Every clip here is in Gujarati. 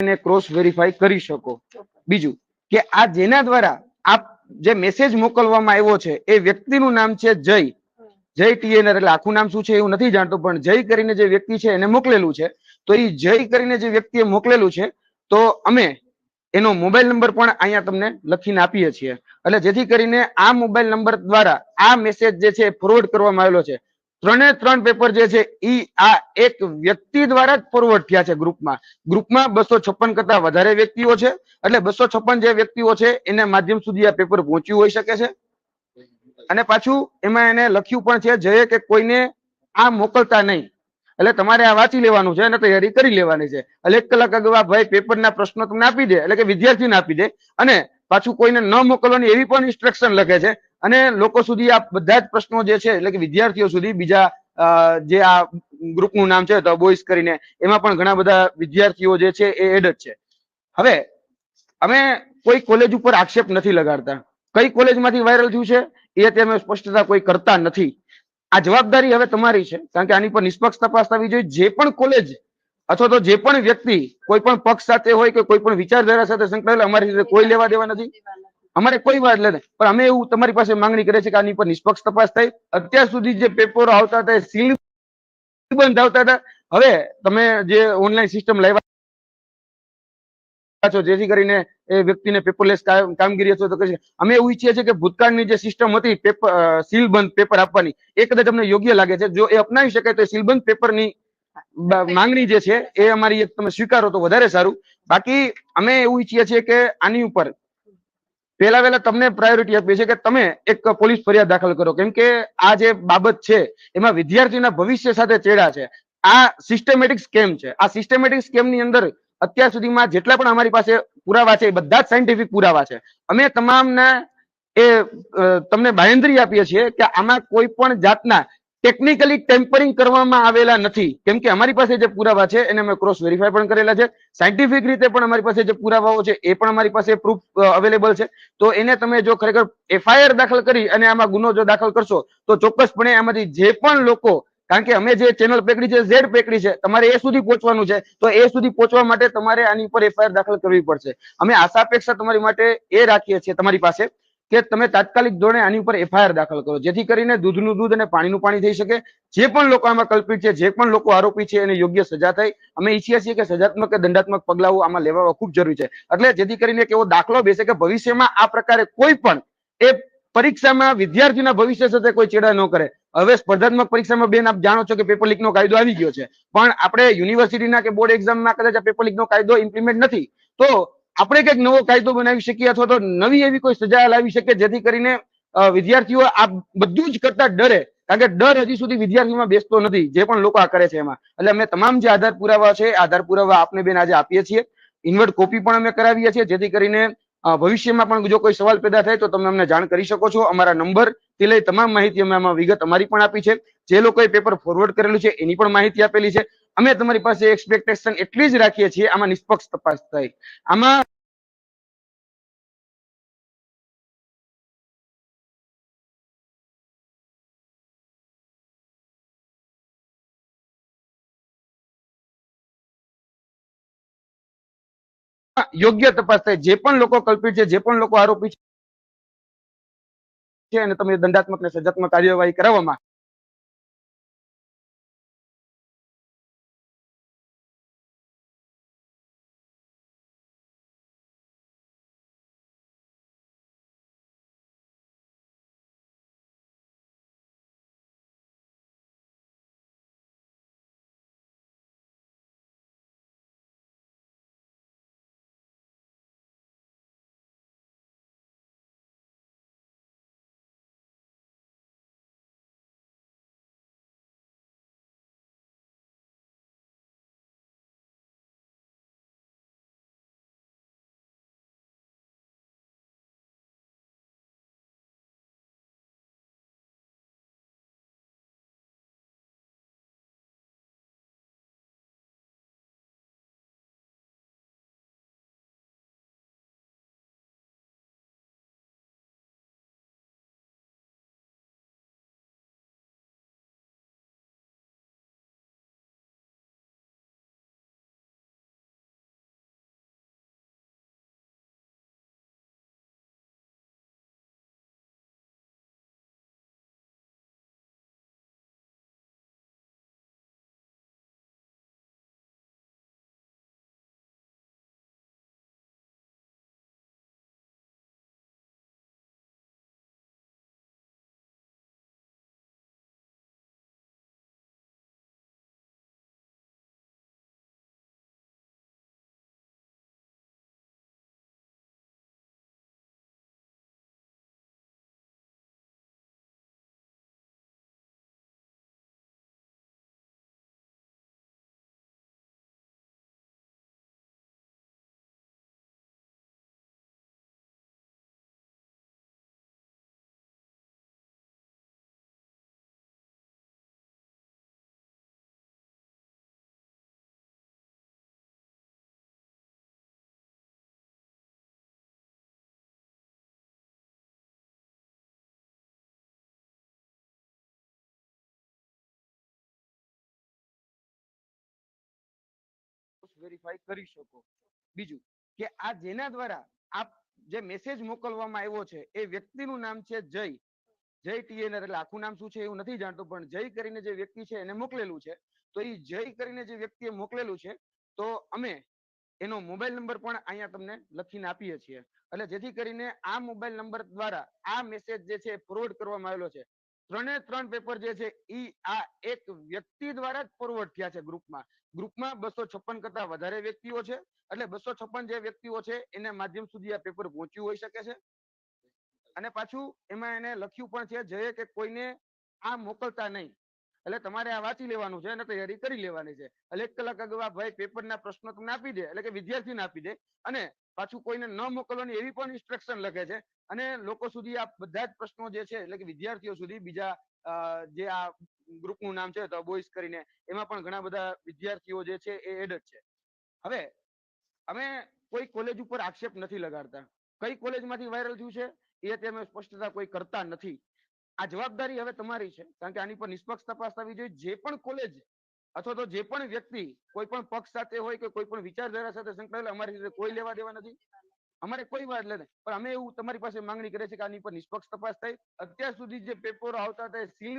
એને ક્રોસ વેરીફાઈ કરી શકો. બીજું કે આ જેના દ્વારા આપ જે મેસેજ મોકલવામાં આવ્યો છે, એ વ્યક્તિનું નામ છે જય. જય ટીએનઆર એટલે આખું નામ શું છે એવું નથી જાણતો, પણ જય કરીને જે વ્યક્તિ છે એને મોકલેલું છે. તો એ જય કરીને જે વ્યક્તિએ મોકલેલું છે, તો અમે એનો મોબાઈલ નંબર પણ અહીંયા તમને લખીને આપીએ છીએ. એટલે જેથી કરીને આ મોબાઈલ નંબર દ્વારા આ મેસેજ જે છે ફોરવર્ડ કરવામાં આવેલો છે. ત્રણે ત્રણ પેપર જે છે, ઈ આ એક વ્યક્તિ દ્વારા જ ફોરવર્ડ થયા છે ગ્રુપમાં ગ્રુપમાં બસો છપ્પન કરતા વધારે વ્યક્તિઓ છે, એટલે બસો છપ્પન જે વ્યક્તિઓ છે, એના માધ્યમ સુધી આ પેપર પહોંચ્યું હોઈ શકે છે. અને પાછું એમાં એને લખ્યું પણ છે, જયે કે કોઈને આ મોકલતા નહીં. એટલે તમારે આ વાંચી લેવાનું છે અને તૈયારી કરી લેવાની છે. એટલે એક કલાક અગાઉ ભાઈ પેપરના પ્રશ્નો તમને આપી દે, એટલે કે વિદ્યાર્થીને આપી દે. અને પાછું કોઈને ન મોકલવાની એવી પણ ઇન્સ્ટ્રક્શન લખે છે અને લોકો સુધી આ બધા જ પ્રશ્નો જે છે, એટલે કે વિદ્યાર્થીઓ સુધી બીજા જે આ ગ્રુપનું નામ છે ધ બોયઝ કરીને, એમાં પણ ઘણા બધા વિદ્યાર્થીઓ જે છે એ એડ જ છે. હવે, અમે કોઈ કોલેજ ઉપર આક્ષેપ નથી લગાડતા. કઈ કોલેજમાંથી વાયરલ થયું છે, એ અત્યારે સ્પષ્ટતા કોઈ કરતા નથી. આ જવાબદારી હવે તમારી છે, કારણ કે આની પર નિષ્પક્ષ તપાસ થવી જોઈએ. જે પણ કોલેજ અથવા તો જે પણ વ્યક્તિ કોઈ પણ પક્ષ સાથે હોય કે કોઈ પણ વિચારધારા સાથે સંકળાયેલા, અમારી સાથે કોઈ લેવા દેવા નથી. અમારે કોઈ વાત નથી પણ અમે એવું તમારી પાસે માંગણી કરે છે કે આની પર નિષ્પક્ષ તપાસ થાય. અત્યાર સુધી જે પેપરો આવતા હતા સીલ બંધ આવતા હતા. હવે તમે જે ઓનલાઈન સિસ્ટમ લાવ્યા જેથી કરીને એ વ્યક્તિને પેપરલેસ કામગીરી અથવા તો કરી અમે એવું ઈચ્છીએ છીએ કે ભૂતકાળની જે સિસ્ટમ હતી પેપર સીલ બંધ પેપર આપવાની, એ કદાચ અમને યોગ્ય લાગે છે. જો એ અપનાવી શકાય તો સીલબંધ પેપરની માંગણી જે છે, એ અમારી એક તમે સ્વીકારો તો વધારે સારું. બાકી અમે એવું ઈચ્છીએ છીએ કે આની ઉપર પહેલા વહેલા તમને પ્રાયોરિટી આપીએ છીએ કે તમે એક પોલીસ ફરિયાદ દાખલ કરો. કેમ કે આ જે બાબત છે, એમાં વિદ્યાર્થીના ભવિષ્ય સાથે ચેડા છે. આ સિસ્ટમેટિક સ્કેમ છે. આ સિસ્ટમેટિક સ્કેમની અંદર અત્યાર સુધીમાં જેટલા પણ અમારી પાસે પુરાવા છે, એ બધા જ સાયન્ટિફિક પુરાવા છે. અમે તમામને એ તમને બાંયધરી આપીએ છીએ કે આમાં કોઈ પણ જાતના ટેકનિકલી ટેમ્પરિંગ કરવામાં આવેલા નથી. કેમ કે અમારી પાસે જે પુરાવા છે, એને અમે ક્રોસ વેરીફાઈ પણ કરેલા છે. સાયન્ટિફિક રીતે પણ અમારી પાસે જે પુરાવાઓ છે, એ પણ અમારી પાસે પ્રૂફ અવેલેબલ છે. તો એને તમે જો ખરેખર એફઆઈઆર દાખલ કરી અને આમાં ગુનો જો દાખલ કરશો, તો ચોક્કસપણે આમાંથી જે પણ લોકો, કારણ કે અમે જે ચેનલ પેકડી છે ઝેડ પેકડી છે, તમારે એ સુધી પહોંચવાનું છે, તો એ સુધી પહોંચવા માટે તમારે આની ઉપર એફઆઈઆર દાખલ કરવી પડશે. અમે આશા અપેક્ષા તમારી માટે એ રાખીએ છીએ, તમારી પાસે. કે તમે તાત્કાલિક ધોરણે આની ઉપર એફઆઈઆર દાખલ કરો. જેથી કરીને દૂધનું દૂધ અને પાણીનું પાણી થઈ શકે. જે પણ લોકો આમાં કલ્પિત છે, જે પણ લોકો આરોપી છે, એને યોગ્ય સજા થાય. અમે ઈચ્છીએ છીએ કે સજાત્મક કે દંડાત્મક પગલાઓ આમાં લેવા ખૂબ જરૂરી છે. એટલે જેથી કરીને એક એવો દાખલો બેસે કે ભવિષ્યમાં આ પ્રકારે કોઈ પણ એ પરીક્ષામાં વિદ્યાર્થીના ભવિષ્ય સાથે કોઈ ચેડા ન કરે. હવે સ્પર્ધાત્મક પરીક્ષામાં બેન આપ જાણો છો કે પેપર લીક નો કાયદો આવી ગયો છે. પણ આપણે યુનિવર્સિટીના કે બોર્ડ એક્ઝામમાં કદાચ આ પેપર લીક નો કાયદો ઇમ્પ્લિમેન્ટ નથી. તો આપણે કંઈક નવો કાયદો બનાવી શકીએ અથવા તો નવી એવી કોઈ સજા લાવી શકીએ જેથી કરીને વિદ્યાર્થીઓ આ બધું જ કરતા ડરે. કારણ કે ડર હજી સુધી વિદ્યાર્થીઓમાં બેસતો નથી, જે પણ લોકો આ કરે છે એમાં. એટલે અમે તમામ જે આધાર પુરાવા છે, આધાર પુરાવા આપને બેન આજે આપીએ છીએ. ઇન્વર્ટ કોપી પણ અમે કરાવીએ છીએ, જેથી કરીને ભવિષ્યમાં પણ જો કોઈ સવાલ પેદા થાય તો તમે અમને જાણ કરી શકો છો. અમારા નંબરથી લઈ તમામ માહિતી અમે આમાં વિગત અમારી પણ આપી છે. જે લોકોએ પેપર ફોરવર્ડ કરેલું છે, એની પણ માહિતી આપેલી છે. અમે તમારી પાસે એક્સપેક્ટેશન એટલી જ રાખીએ છીએ, આમાં નિષ્પક્ષ તપાસ થાય. આમાં યોગ્ય તપાસ થાય. જે પણ લોકો કલ્પિત છે, જે પણ લોકો આરોપી છે, અને તમે દંડાત્મક ને સજાત્મક કાર્યવાહી કરાવવામાં વેરીફાઈ કરી શકો. બીજું કે આ જેના દ્વારા આપ જે મેસેજ મોકલવામાં આવ્યો છે, એ વ્યક્તિનું નામ છે જય. જય ટીએનઆર એટલે આખું નામ શું છે એવું નથી જાણતો, પણ જય કરીને જે વ્યક્તિ છે એને મોકલેલું છે. તો એ જય કરીને જે વ્યક્તિએ મોકલેલું છે, તો અમે એનો મોબાઈલ નંબર પણ અહીંયા તમને લખીને આપીએ છીએ. એટલે જેથી કરીને આ મોબાઈલ નંબર દ્વારા આ મેસેજ જે છે ફોરવર્ડ કરવામાં આવેલો છે. ત્રણે ત્રણ પેપર જે છે, ઈ આ એક વ્યક્તિ દ્વારા જ ફોરવર્ડ થયા છે ગ્રુપમાં. ગ્રુપમાં બસો છપ્પન કરતા વધારે વ્યક્તિઓ છે, એટલે બસો છપ્પન જે વ્યક્તિઓ છે, એના માધ્યમ સુધી આ પેપર પહોંચ્યું હોઈ શકે છે. અને પાછું એમાં એને લખ્યું પણ છે જે કે કોઈને આ મોકલતા નહીં. એટલે તમારે આ વાંચી લેવાનું છે અને તૈયારી કરી લેવાની છે. એટલે એક કલાક અગાઉ ભાઈ પેપરના પ્રશ્નો તમને આપી દે, એટલે કે વિદ્યાર્થીને આપી દે અને પાછું કોઈને ન મોકલવાની એવી પણ ઇન્સ્ટ્રક્શન લખે છે. અને લોકો સુધી આ બધા જ પ્રશ્નો જે છે, એટલે કે વિદ્યાર્થીઓ સુધી બીજા જે આ ગ્રુપનું નામ છે, તો બોયસ કરીને એમાં પણ ઘણા બધા વિદ્યાર્થીઓ જે છે એ એડ જ છે. હવે, અમે કોઈ કોલેજ ઉપર આક્ષેપ નથી લગાડતા. કઈ કોલેજમાંથી વાયરલ થયું છે? એ તે અમે સ્પષ્ટતા કોઈ કરતા નથી. આ જવાબદારી હવે તમારી છે. કારણ કે આની પર નિષ્પક્ષ તપાસ થવી જોઈએ. જે પણ કોલેજ અથવા તો જે પણ વ્યક્તિ કોઈ પણ પક્ષ સાથે હોય કે કોઈ પણ વિચારધારા સાથે સંકળાયેલા અમારી કોઈ લેવા દેવા નથી. અમારે કોઈ વાત લે પણ અમે એવું તમારી પાસે માંગણી કરીએ છીએ કે આની પર નિષ્પક્ષ તપાસ થાય. અત્યાર સુધી જે પેપરો આવતા હતા સીલ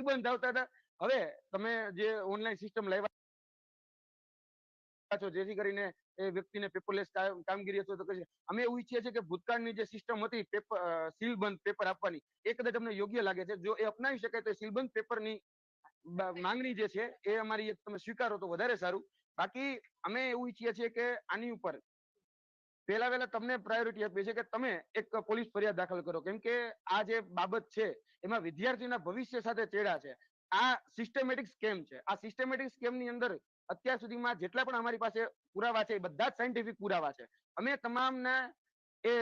બંધ આવતા હતા. હવે તમે જે ઓનલાઈન સિસ્ટમ લાવ્યા છો, જેથી કરીને એ વ્યક્તિને પેપરલેસ કામગીરી અથવા તો અમે એવું ઈચ્છીએ છીએ કે ભૂતકાળની જે સિસ્ટમ હતી પેપર સીલબંધ પેપર આપવાની, એ કદાચ અમને યોગ્ય લાગે છે. જો એ અપનાવી શકાય તો સીલ બંધ પેપરની માંગણી જે છે, એ અમારી એક તમે સ્વીકારો તો વધારે સારું. બાકી અમે એવું ઈચ્છીએ છીએ કે આની ઉપર પહેલા વહેલા તમને પ્રાયોરિટી આપીએ છીએ કે તમે એક પોલીસ ફરિયાદ દાખલ કરો. કેમ કે આ જે બાબત છે, એમાં વિદ્યાર્થીના ભવિષ્ય સાથે ચેડા છે. આ સિસ્ટમેટિક સ્કેમ છે. આ સિસ્ટમેટિક સ્કેમની અંદર અત્યાર સુધીમાં જેટલા પણ અમારી પાસે પુરાવા છે એ બધા જ સાયન્ટિફિક પુરાવા છે. અમે તમામને એ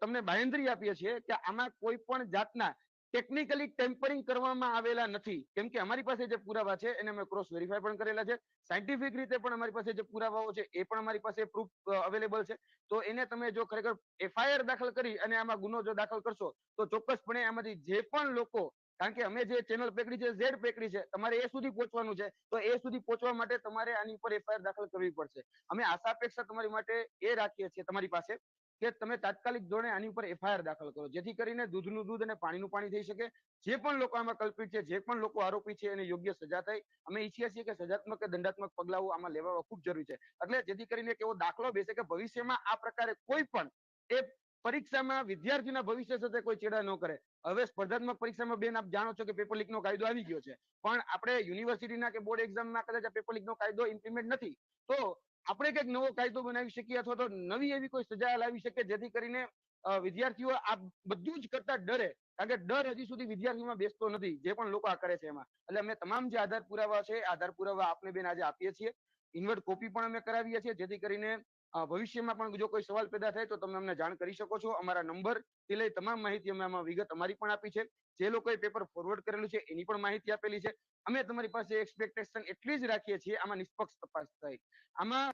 તમને બાંહેધરી આપીએ છીએ કે આમાં કોઈ પણ જાતના ટેકનિકલી ટેમ્પરિંગ કરવામાં આવેલા નથી. કેમ કે અમારી પાસે જે પુરાવા છે એને અમે ક્રોસ વેરીફાય પણ કરેલા છે. સાયન્ટિફિક રીતે પણ અમારી પાસે જે પુરાવાઓ છે એ પણ અમારી પાસે પ્રૂફ અવેલેબલ છે. તો એને તમે જો ખરેખર એફઆઈઆર દાખલ કરી અને આમાં ગુનો જો દાખલ કરશો તો ચોક્કસપણે આમાંથી જે પણ લોકો કારણ કે અમે જે channel પકડી છે, z પકડી છે, તમારે એ સુધી પહોંચવાનું છે, તો એ સુધી પહોંચવા માટે તમારે આની ઉપર FIR દાખલ કરવી પડશે. અમે આશા અપેક્ષા તમારી માટે એ રાખીએ છીએ તમારી પાસે કે તમે તાત્કાલિક ધોરણે આની ઉપર FIR દાખલ કરો. જેથી કરીને દૂધનું દૂધ અને પાણીનું પાણી થઈ શકે. જે પણ લોકો આમાં કલ્પિત છે, જે પણ લોકો આરોપી છે, એને યોગ્ય સજા થાય. અમે ઈચ્છીએ છીએ કે સજાત્મક કે દંડાત્મક પગલાઓ આમાં લેવા ખૂબ જરૂરી છે. એટલે જેથી કરીને એક એવો દાખલો બેસે કે ભવિષ્યમાં આ પ્રકારે કોઈ પણ એ પરીક્ષામાં વિદ્યાર્થીના ભવિષ્ય સાથે કોઈ ચેડા ન કરે. હવે સ્પર્ધાત્મક પરીક્ષામાં બેન આપ જાણો છો કે પેપર લીક નો કાયદો આવી ગયો છે. પણ આપણે યુનિવર્સિટીના કે બોર્ડ એક્ઝામમાં કદાચ આ પેપર લીક નો કાયદો ઇમ્પ્લિમેન્ટ નથી. તો આપણે કંઈક નવો કાયદો બનાવી શકીએ અથવા તો નવી એવી કોઈ સજા લાવી શકીએ જેથી કરીને વિદ્યાર્થીઓ આ બધું જ કરતા ડરે. કારણ કે ડર હજી સુધી વિદ્યાર્થીઓમાં બેસતો નથી. જે પણ લોકો આ કરે છે એમાં. એટલે અમે તમામ જે આધાર પુરાવા છે, આધાર પુરાવા આપને બેન આજે આપીએ છીએ. ઇન્વર્ટ કોપી પણ અમે કરાવીએ છીએ જેથી કરીને ભવિષ્યમાં પણ જો કોઈ સવાલ પેદા થાય તો તમે અમને જાણ કરી શકો છો. અમારા નંબરથી લઈ તમામ માહિતી અમે આમાં વિગત અમારી પણ આપી છે. જે લોકોએ પેપર ફોરવર્ડ કરેલું છે એની પણ માહિતી આપેલી છે. અમે તમારી પાસે એક્સપેક્ટેશન એટલી જ રાખીએ છીએ, આમાં નિષ્પક્ષ તપાસ થાય. આમાં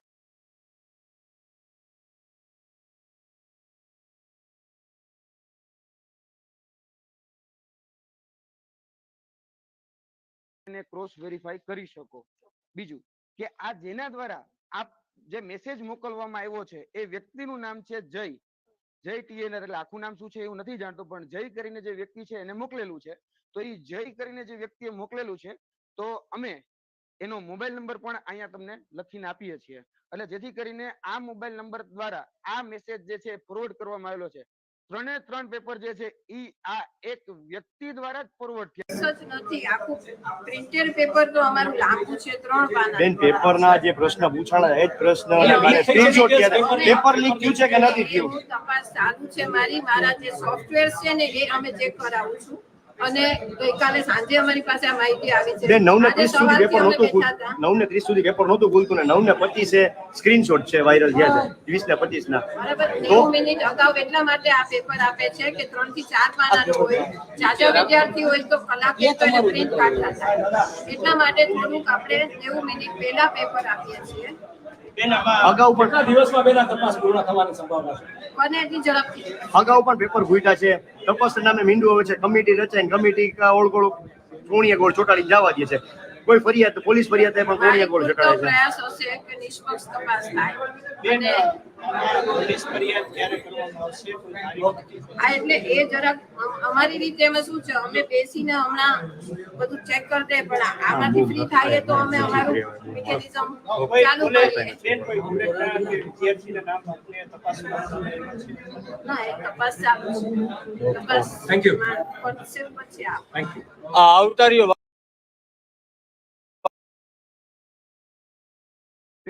ક્રોસ વેરીફાઈ કરી શકો. બીજું કે આ જેના દ્વારા આપ જે મેસેજ મોકલવામાં આવ્યો છે, એ વ્યક્તિનું નામ છે જય. જય ટીએનઆર એટલે આખું નામ શું છે એવું નથી જાણતો, પણ જય કરીને જે વ્યક્તિ છે એને મોકલેલું છે. તો એ જય કરીને જે વ્યક્તિએ મોકલેલું છે, તો અમે એનો મોબાઈલ નંબર પણ અહીંયા તમને લખીને આપીએ છીએ. એટલે જેથી કરીને આ મોબાઈલ નંબર દ્વારા આ મેસેજ જે છે ફોરવર્ડ કરવામાં આવેલો છે. ત્રણે ત્રણ પેપર જે છે ઈ આ એક વ્યક્તિ દ્વારા જ ફોરવર્ડ થયા. જ નથી આખું પ્રિન્ટેડ પેપર તો અમારું લાંબુ છે ત્રણ પાના. બેન પેપરના જે પ્રશ્ન પૂછાણા એ જ પ્રશ્ન અને સ્ક્રીનશોટ પેપર લીક થયું છે કે નથી થયું? તપાસ ચાલુ છે મારી મારા જે સોફ્ટવેર છે ને એ અમે ચેક કરાવું છું. અને ગઈકાલે સાંજે અમારી પાસે આ માહિતી આવી છે. નવ ને ત્રીસ સુધી પેપર નહોતું નવ ને ત્રીસ સુધી પેપર નહોતું ભૂલતું ને નવ ને પચીસે સ્ક્રીનશોટ છે વાયરલ થયા છે. વીસ ને પચીસ ના બરાબર તો નેવું મિનિટ અગાઉ એટલા માટે આ પેપર આપે છે કે ત્રણથી ચાર પાનાનું હોય જાજો વિદ્યાર્થી હોય તો કલાક તો એને પ્રિન્ટ કાઢતા થાય એટલા માટે થોડુંક આપણે નેવું મિનિટ પહેલા પેપર આપીએ છીએ. અગાઉ પણ દિવસમાં પહેલા તપાસ પૂર્ણ થવાની સંભાવના છે? અગાઉ પણ પેપર ભૂટ્યા છે. તપાસ નામે મીંડું આવે છે. કમિટી રચાય કમિટી ઓળગોળ ગોળ ચોટાડી જવા દે છે. કોઈ ફરિયાદ પોલીસ ફરિયાદ એમાં કોણ મારી ગોળ પૂરતો ચટાડે છે. પ્રયાસ હશે કે નિષ્પક્ષ તપાસ થાય. અને પોલીસ ફરિયાદ ક્યારે કરવામાં આવશે? કોઈ તારીખ? આ એટલે એ જરાક અમ- અમારી રીતે અમે શું છે? અમે બેસીને હમણાં બધું ચેક કરી દે પણ આ- આમાંથી ફ્રી થાય તો અમે અમારું મિકેનિઝમ કોઈ ચાલુ બુલેટ- કરીએ. બેન, કોઈ બુલેટના કે વિદ્યાર્થીના નામ આપને તપાસવામાં આવેલા છે. ના એ તપાસ ચાલુ છે. તપાસ Thank you. પતશે પછી આપ થેન્ક યુ આ આવતા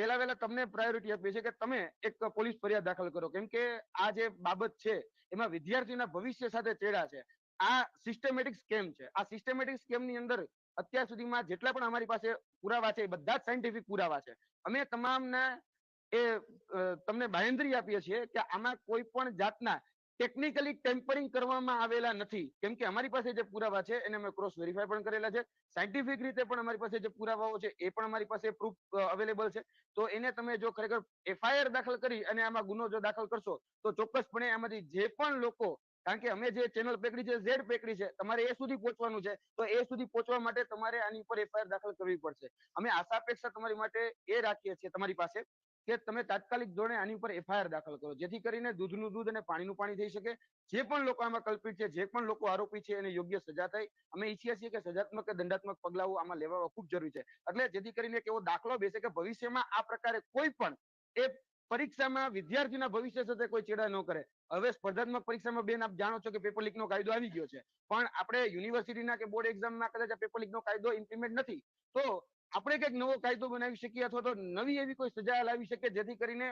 પહેલા વહેલા તમને પ્રાયોરિટી આપીએ છીએ કે તમે એક પોલીસ ફરિયાદ દાખલ કરો. કેમ કે આ જે બાબત છે, એમાં વિદ્યાર્થીના ભવિષ્ય સાથે ચેડા છે. આ સિસ્ટમેટિક સ્કેમ છે. આ સિસ્ટમેટિક સ્કેમની અંદર અત્યાર સુધીમાં જેટલા પણ અમારી પાસે પુરાવા છે, એ બધા જ સાયન્ટિફિક પુરાવા છે. અમે તમામને એ તમને બાહેંધરી આપીએ છીએ કે આમાં કોઈ પણ જાતના ટેકનિકલી ટેમ્પરિંગ કરવામાં આવેલા નથી. કેમ કે અમારી પાસે જે પુરાવા છે, એને અમે ક્રોસ વેરીફાઈ પણ કરેલા છે. સાયન્ટિફિક રીતે પણ અમારી પાસે જે પુરાવાઓ છે, એ પણ અમારી પાસે પ્રૂફ અવેલેબલ છે. તો એને તમે જો ખરેખર એફઆઈઆર દાખલ કરી અને આમાં ગુનો જો દાખલ કરશો, તો ચોક્કસપણે આમાંથી જે પણ લોકો, કારણ કે અમે જે ચેનલ પેકડી છે ઝેડ પેકડી છે, તમારે એ સુધી પહોંચવાનું છે, તો એ સુધી પહોંચવા માટે તમારે આની ઉપર એફઆઈઆર દાખલ કરવી પડશે. અમે આશા અપેક્ષા તમારી માટે એ રાખીએ છીએ, તમારી પાસે કે તમે તાત્કાલિક ધોરણે આની ઉપર એફઆઈઆર દાખલ કરો. જેથી કરીને દૂધનું દૂધ અને પાણીનું પાણી થઈ શકે. જે પણ લોકો આમાં કલ્પિત છે, જે પણ લોકો આરોપી છે, એને યોગ્ય સજા થાય. અમે ઈચ્છીએ છીએ કે સજાત્મક કે દંડાત્મક પગલાઓ આમાં લેવા ખૂબ જરૂરી છે. એટલે જેથી કરીને એક દાખલો બેસે કે ભવિષ્યમાં આ પ્રકારે કોઈ પણ એ પરીક્ષામાં વિદ્યાર્થીના ભવિષ્ય સાથે કોઈ ચેડા ન કરે. હવે સ્પર્ધાત્મક પરીક્ષામાં બેન આપ જાણો છો કે પેપર લીક નો કાયદો આવી ગયો છે. પણ આપણે યુનિવર્સિટીના કે બોર્ડ એક્ઝામમાં કદાચ પેપર લીક નો કાયદો ઇમ્પ્લિમેન્ટ નથી. તો આપણે કંઈક નવો કાયદો બનાવી શકીએ અથવા તો નવી એવી કોઈ સજા લાવી શકીએ જેથી કરીને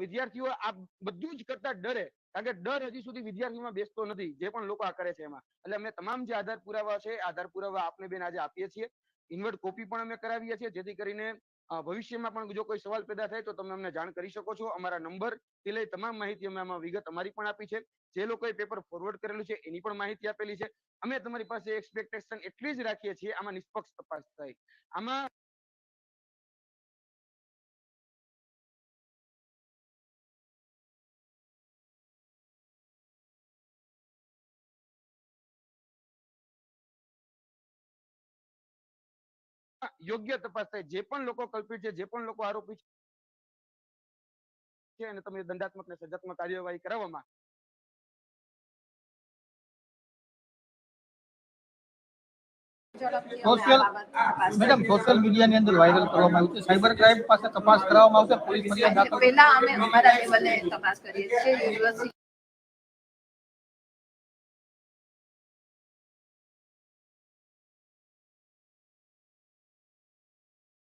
વિદ્યાર્થીઓ આ બધું જ કરતા ડરે, કારણ કે ડર હજી સુધી વિદ્યાર્થીઓમાં બેસતો નથી, જે પણ લોકો આ કરે છે એમાં. એટલે અમે તમામ જે આધાર પુરાવા છે, આધાર પુરાવા આપને બેન આજે આપીએ છીએ. ઇન્વર્ટ કોપી પણ અમે કરાવીએ છીએ, જેથી કરીને ભવિષ્યમાં પણ જો કોઈ સવાલ પેદા થાય તો તમે અમને જાણ કરી શકો છો. અમારા નંબરથી લઈ તમામ માહિતી અમે આમાં વિગત અમારી પણ આપી છે. જે લોકોએ પેપર ફોરવર્ડ કરેલું છે એની પણ માહિતી આપેલી છે. અમે તમારી પાસે એક્સપેક્ટેશન એટલી જ રાખીએ છીએ. આમાં નિષ્પક્ષ તપાસ થાય. આમાં યોગ્ય તપાસ થાય. જે પણ લોકો કલ્પિત છે જે પણ લોકો આરોપી છે અને તમે દંડાત્મક ને સજાત્મક કાર્યવાહી કરાવવામાં ઝડપથી અમે આ સોશિયલ બાબત તપાસ મેડમ કરીએ. સોશિયલ મીડિયાની અંદર વાયરલ કરવામાં આવ્યું છે. સાયબર ક્રાઇમ પાસે તપાસ કરવામાં આવશે. પોલીસ ફરિયાદ દાખલ પહેલા અમે અમારા લેવલે તપાસ કરીએ છીએ. યુનિવર્સિટી